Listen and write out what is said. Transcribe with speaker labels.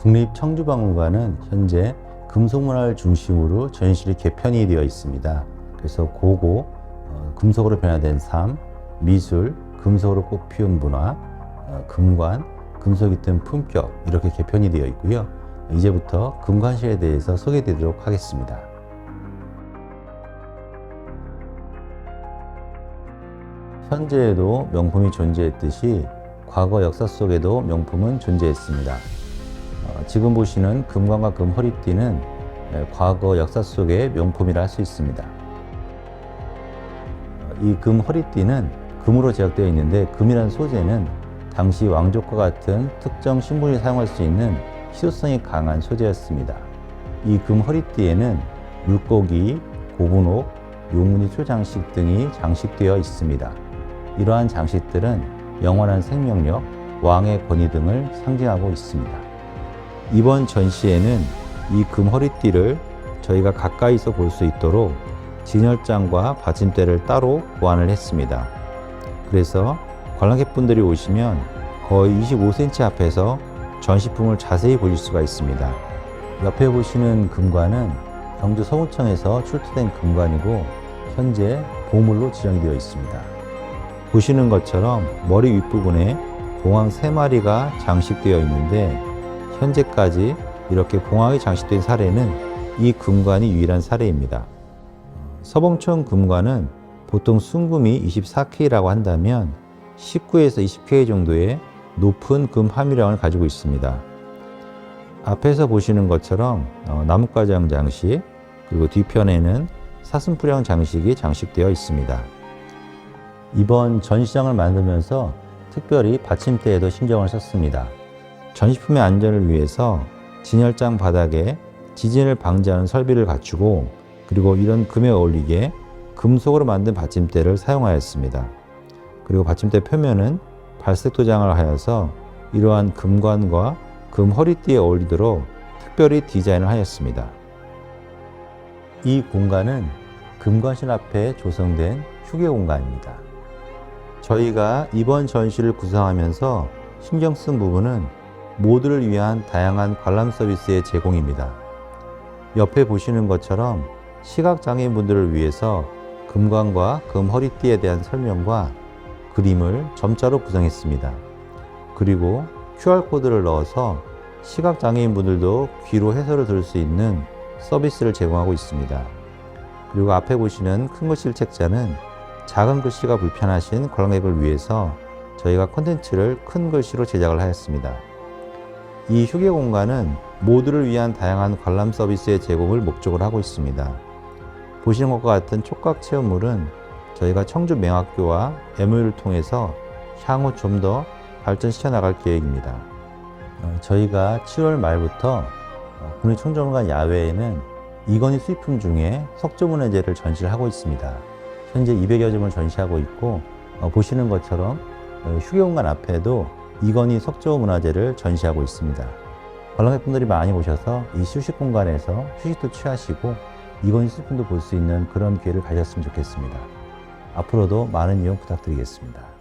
Speaker 1: 국립청주박물관은 현재 금속문화를 중심으로 전시를 개편이 되어 있습니다. 그래서 고고, 어, 금속으로 변화된 삶, 미술, 금속으로 꽃피운 문화, 어, 금관, 금속이 든 품격 이렇게 개편이 되어 있고요. 이제부터 금관실에 대해서 소개드리도록 하겠습니다. 현재에도 명품이 존재했듯이 과거 역사 속에도 명품은 존재했습니다. 어, 지금 보시는 금관과 금 허리띠는 에, 과거 역사 속의 명품이라 할 수 있습니다. 어, 이금 허리띠는 금으로 제작되어 있는데 금이라는 소재는 당시 왕족과 같은 특정 신분이 사용할 수 있는 희소성이 강한 소재였습니다. 이 금 허리띠에는 물고기, 고분옥, 용문이 초장식 등이 장식되어 있습니다. 이러한 장식들은 영원한 생명력, 왕의 권위 등을 상징하고 있습니다. 이번 전시회는 이 금 허리띠를 저희가 가까이서 볼 수 있도록 진열장과 받침대를 따로 보완을 했습니다. 그래서 관람객분들이 오시면 거의 25cm 앞에서 전시품을 자세히 보실 수가 있습니다. 옆에 보시는 금관은 경주 서구청에서 출토된 금관이고 현재 보물로 지정이 되어 있습니다. 보시는 것처럼 머리 윗부분에 봉황 3마리가 장식되어 있는데 현재까지 이렇게 봉황이 장식된 사례는 이 금관이 유일한 사례입니다. 서봉천 금관은 보통 순금이 24K라고 한다면 19에서 20K 정도의 높은 금 함유량을 가지고 있습니다. 앞에서 보시는 것처럼 어, 나뭇가장 장식 그리고 뒤편에는 사슴푸령 장식이 장식되어 있습니다. 이번 전시장을 만들면서 특별히 받침대에도 신경을 썼습니다. 전시품의 안전을 위해서 진열장 바닥에 지진을 방지하는 설비를 갖추고 그리고 이런 금에 어울리게 금속으로 만든 받침대를 사용하였습니다. 그리고 받침대 표면은 발색 도장을 하여서 이러한 금관과 금 허리띠에 어울리도록 특별히 디자인을 하였습니다. 이 공간은 금관실 앞에 조성된 휴게 공간입니다. 저희가 이번 전시를 구성하면서 신경 쓴 부분은 모두를 위한 다양한 관람 서비스의 제공입니다. 옆에 보시는 것처럼 시각장애인분들을 위해서 금관과 금 허리띠에 대한 설명과 그림을 점자로 구성했습니다. 그리고 QR코드를 넣어서 시각장애인분들도 귀로 해설을 들을 수 있는 서비스를 제공하고 있습니다. 그리고 앞에 보시는 큰 글씨 책자는 작은 글씨가 불편하신 관람객을 위해서 저희가 콘텐츠를 큰 글씨로 제작을 하였습니다. 이 휴게 공간은 모두를 위한 다양한 관람 서비스의 제공을 목적으로 하고 있습니다. 보시는 것과 같은 촉각 체험물은 저희가 청주 맹학교와 MOU를 통해서 향후 좀 더 발전시켜 나갈 계획입니다. 어, 저희가 7월 말부터 어, 국립청정관 야외에는 이건희 수입품 중에 석조문화재를 전시를 하고 있습니다. 현재 200여 점을 전시하고 있고 어, 보시는 것처럼 어, 휴게공간 앞에도 이건희 석조문화재를 전시하고 있습니다. 관람객분들이 많이 오셔서 이 휴식 공간에서 휴식도 취하시고 이건희 수입품도 볼 수 있는 그런 기회를 가졌으면 좋겠습니다. 앞으로도 많은 이용 부탁드리겠습니다.